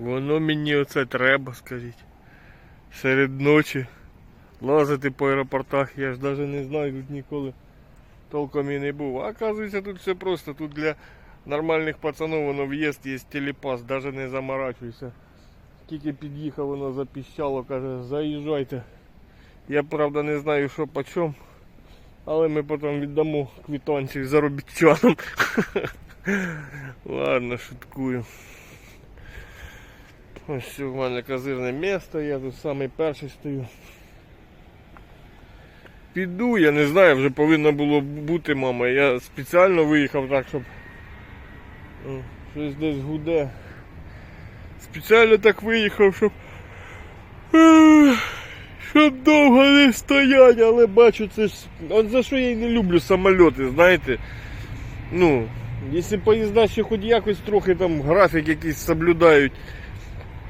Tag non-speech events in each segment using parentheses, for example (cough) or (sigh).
Воно мені оце треба, скажіть. Серед ночі лазити по аеропортах, я ж навіть не знаю, тут ніколи толком і не був. А оказується, тут все просто. Тут для нормальних пацанов воно в'їзд є телепас, навіть не заморачуйся. Тільки під'їхав, воно запіщало, каже, заїжджайте. Я правда не знаю, що по чому, але ми потім віддамо квитанцію заробітчанам. (laughs) Ладно, шуткую. Ось в мене козирне місто, я тут самий перший стою. Піду, я не знаю, вже повинно було бути, мама. Я спеціально виїхав так, щоб о, щось десь гуде. Спеціально так виїхав, щоб. Щоб довго не стоять, але бачу, це ж. От за що я і не люблю самольоти, знаєте. Ну, якщо поїзда ще хоч якось трохи там графік якийсь соблюдають,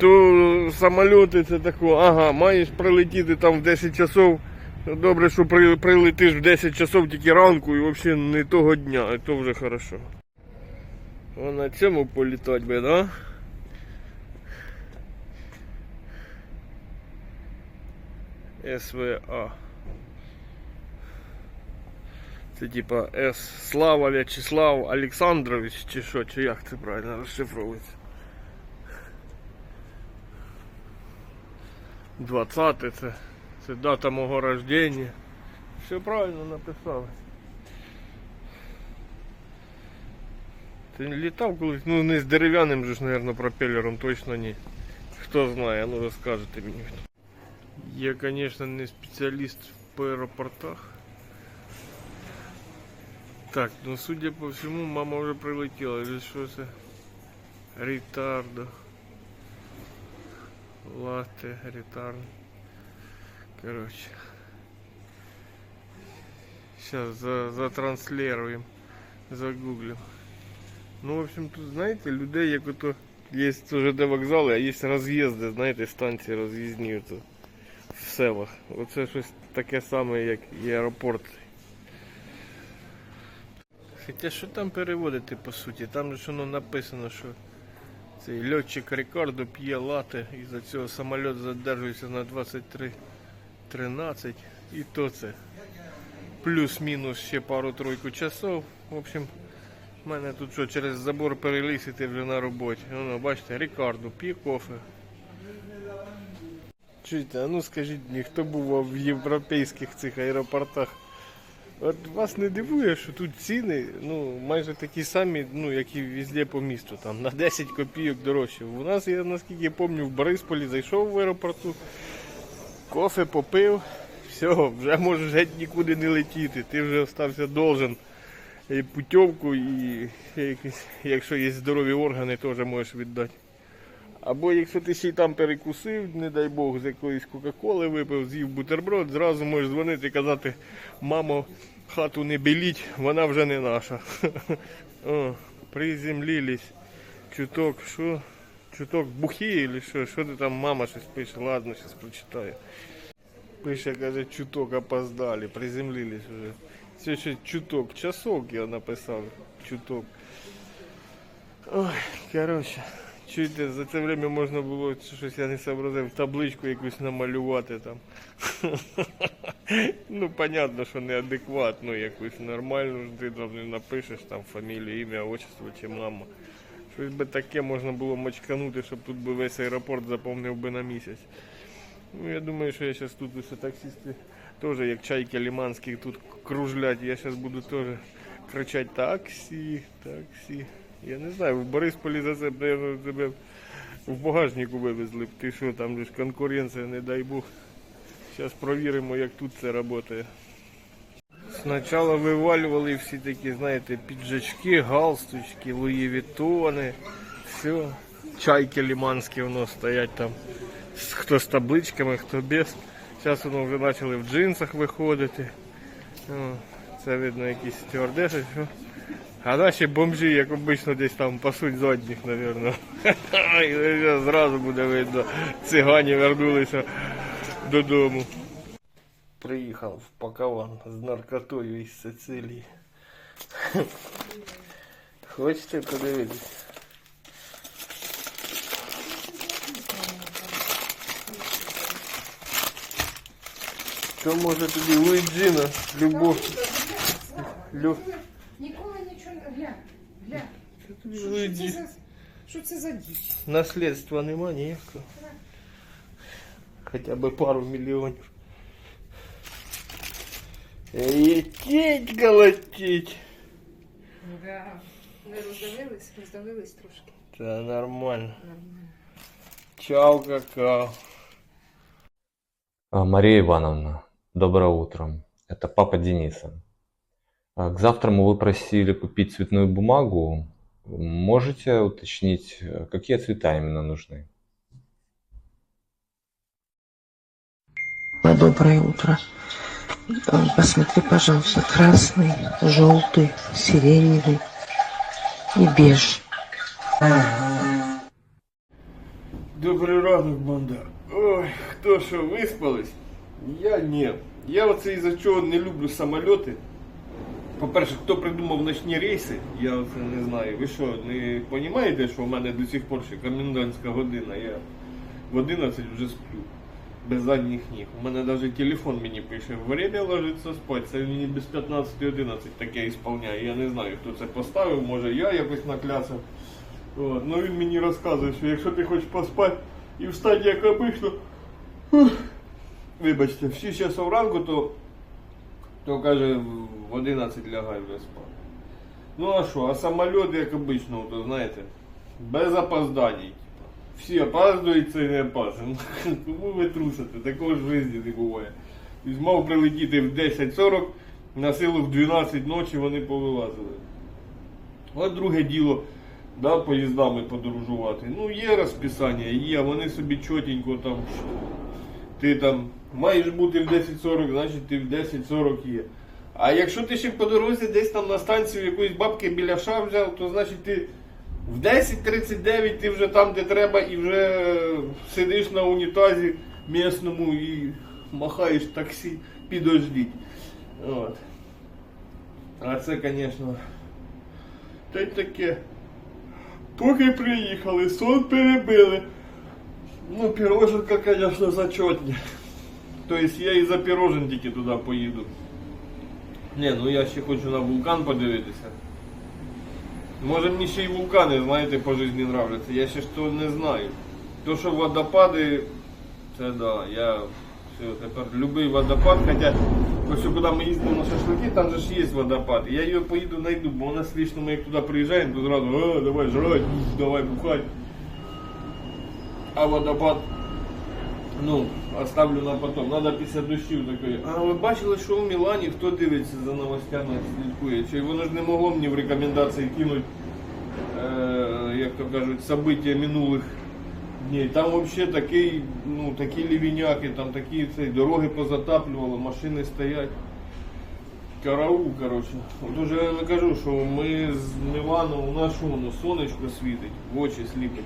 то самольоти це тако, ага, маєш прилетіти там в 10 часов. Добре, що при, прилетиш в 10 часов тільки ранку і взагалі не того дня, і то вже хорошо. О, на цьому політати би, да? СВА. Це типа С. Слава В'ячеслав Олександрович, чи що, чи як це правильно розшифровується? 20 це, це дата мого рождения. Все правильно написали. Ти літав колись, ну не з дерев'яним же ж, наверное, пропелером, точно ні. Хто знає, ну розкажете мені. Я, конечно, не спеціаліст по аеропортах. Так, ну судя по всему, мама уже прилетела. Или что это? Ретардо. Латте, ретард. Короче. Сейчас за, затранслируем. Загуглим. Ну, в общем, тут, знаєте, людей, як ото є ЖД вокзали, а є роз'їзди, знаєте, станції роз'їзні в селах. Оце щось таке саме, як і аеропорт. Хоча що там переводити по суті? Там же ж воно написано, що цей льотчик Рикардо п'є лати і за цього самоліт задержується на 23.13 і то це. Плюс-мінус ще пару-тройку часов. В общем, в мене тут що через забор переліз і ти вже на роботі. Воно, бачите, Рикардо п'є кофе. Чуєте, а ну скажіть мені, хто був в європейських цих аеропортах? От вас не дивує, що тут ціни ну, майже такі самі, ну, як і везде по місту, там на 10 копійок дорожче. У нас, я наскільки я пам'ятаю, в Борисполі зайшов в аеропорту, кофе попив, все, вже можеш геть нікуди не летіти, ти вже остався должен і путівку, і якщо є здорові органи, теж можеш віддати. Або якщо ти ще й там перекусив, не дай Бог, з якоїсь Кока-Коли випив, з'їв бутерброд, зразу можеш дзвонити і казати, мамо, хату не біліть, вона вже не наша. (laughs) О, приземлились. Чуток, що? Чуток бухі чи що? Що ти там, мама щось пише? Ладно, зараз прочитаю. Пише, каже, чуток опоздали, приземлились вже. Це ще чуток, часок я написав, чуток. Ой, коротше. Чуєте, за це время можна було щось я не сообразив, табличку якусь намалювати там. (laughs) ну, понятно, що неадекватно якусь нормальну ти не напишеш там фамілію, ім'я, отчество чи мама. Щось би таке можна було мочканути, щоб тут би весь аеропорт заповнив би на місяць. Ну, я думаю, що я зараз тут усе таксисти теж як чайки ліманські тут кружлять. Я зараз буду теж кричати таксі, таксі. Я не знаю, в Борисполі за це тебе в багажнику вивезли б. Ти що, там ж конкуренція, не дай Бог. Зараз провіримо, як тут це працює. Спочатку вивалювали всі такі, знаєте, піджачки, галстучки, Луї Вітони. Все. Чайки ліманські воно стоять там. Хто з табличками, хто без. Зараз воно вже почали в джинсах виходити. Це видно якісь стюардеси. Що. А наші бомжі, як обично, десь там пасуть задніх, мабуть. (laughs) Ну зразу буде видно. Цигані вернулися додому. Приїхав в пакаван з наркотою із Сицилії. (laughs) Хочете подивитися? То може тобі Луїджина, любов. Лю... Що тобі Що, що, це Луїджі? за, що це за діч? Наслідства нема ніякого. Хоча б пару мільйонів. Летіть, колотіть. Да. Не роздавились, роздавились трошки. Та нормально. Нормально. Чао, какао. А, Мария Ивановна, доброе утро. Это папа Дениса. А, К завтраму вы просили купить цветную бумагу. Можете уточнить, какие цвета именно нужны? Доброе утро. Э, Посмотри, пожалуйста, красный, желтый, сиреневый и беж. Добрий ранок, банда. Ой, хто що, виспались? Я ні. Я оце із-за чого не люблю самольоти. По-перше, хто придумав ночні рейси, я це не знаю. Ви що, не розумієте, що в мене до сих пор ще комендантська година, я в 11 вже сплю. Без задніх ніг. У мене навіть телефон мені пише, время ложиться спать. Це мені без 15.11 таке ісполняє. Я не знаю, хто це поставив, може я якось наклясав. От. Ну він мені розказує, що якщо ти хочеш поспати і встати як обично, вибачте, в 6 часов ранку, то, то каже, в 11 лягай вже спати. Ну а що, а самоліт, як обично, то знаєте, без опозданій. типа. Всі опаздують, це не опаздує. (laughs) Кому ви трусите? Такого ж в не буває. Тобто мав прилетіти в 10.40, на силу в 12 ночі вони повилазили. От друге діло, да, поїздами подорожувати. Ну, є розписання, є, вони собі чотенько там. Ти там маєш бути в 10.40, значить ти в 10.40 є. А якщо ти ще по дорозі десь там на станцію якоїсь бабки біля ша взяв, то значить ти в 10.39 ти вже там, де треба, і вже сидиш на унітазі місному і махаєш таксі, підождіть. От. А це, звісно. Та й таке. Поки приїхали, сон перебили. Ну, піроженка, звісно, зачетні. Тобто я і за пірожен тільки туди поїду. Не, ну я ще хочу на вулкан подивитися. Може мені ще й вулкани, знаєте, по житті нравляться. Я ще ж то не знаю. То, що водопади, це да, я все, тепер любий водопад, хоча ось куди ми їздимо на шашлики, там же ж є водопад. Я його поїду знайду, бо у нас лично ми як туди приїжджаємо, то зразу, а, давай жрать, давай бухать. А водопад, ну, оставлю на потом. Надо після дощів такої. А ви бачили, що в Мілані, хто дивиться за новостями, слідкує? Чи воно ж не могло мені в рекомендації кинуть, е, як то кажуть, события минулих днів. Там взагалі такий, ну, такі лівіняки, там такі цей, дороги позатаплювало, машини стоять. Караул, коротше. От уже я не кажу, що ми з Мілану, у нас що воно сонечко світить, в очі сліпить.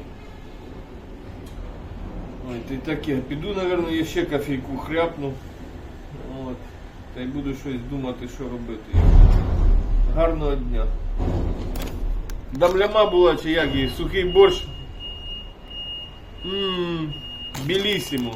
Ти таке. Піду, напевно, я ще кофейку хряпну. От. Та й буду щось думати, що робити. Гарного дня. Дамляма була чи як її, сухий борщ. Ммм, білісімо.